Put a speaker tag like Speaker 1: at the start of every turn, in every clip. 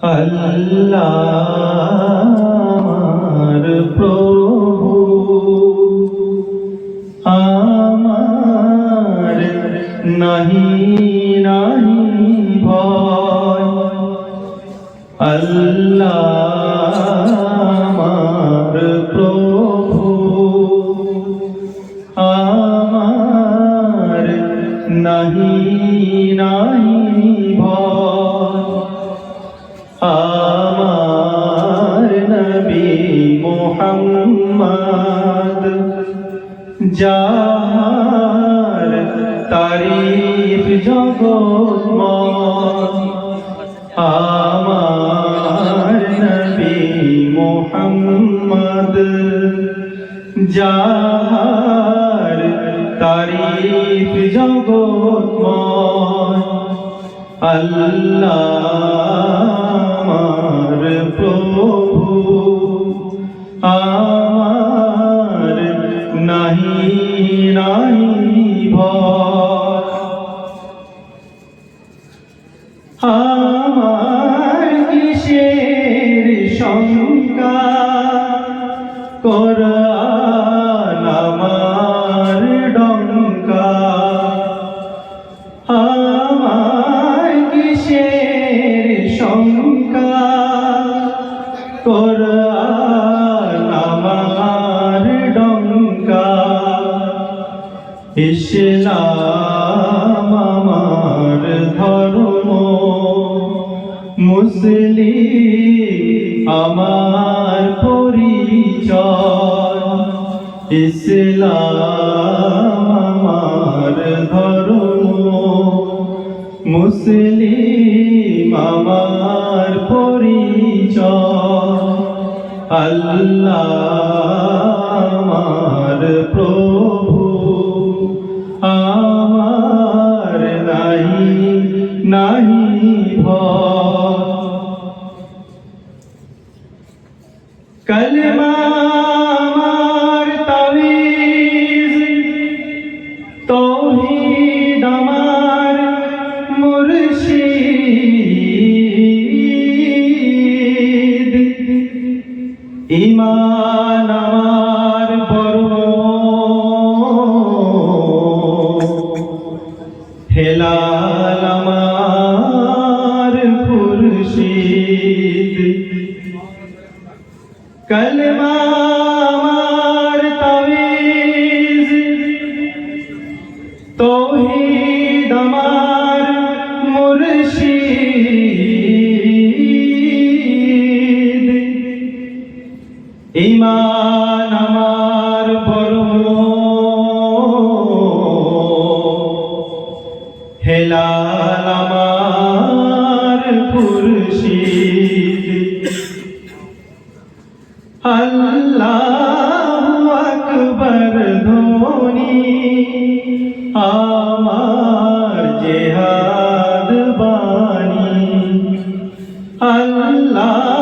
Speaker 1: আল্লাহর প্রভু আমার নাহি নাহি ভয়। আল্লাহ আমার প্রভু আমার নাহি নবী মোহাম্মদ যার তারিফ জগৎময় আমার নবী মোহাম্মদ যার তারিফ জগৎময় আল্লাহ ভয় আমার কিসের শঙ্কা? কোরআন আমার ডঙ্কা। আমার কিসের শঙ্কা? আমার ধর্ম। মুসলিম আমার পরিচয়। ইসলাম আমার ধর্ম। মুসলিম আমার পরিচয়। আল্লাহ আমার প্রভু। ইমান আমার বর্ম হেলাল আমার কলমা আমার তাবিজ। তৌহিদ আমার ইমান আমার বর্ম হেলাল আমার খুরশিদ। আল্লাহু আকবার ধ্বনি আমার জেহাদ বাণী। আল্লাহু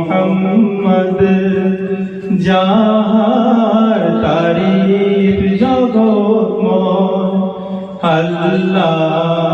Speaker 1: মোহাম্মদ যাহার তারিফ জগৎময় আল্লাহ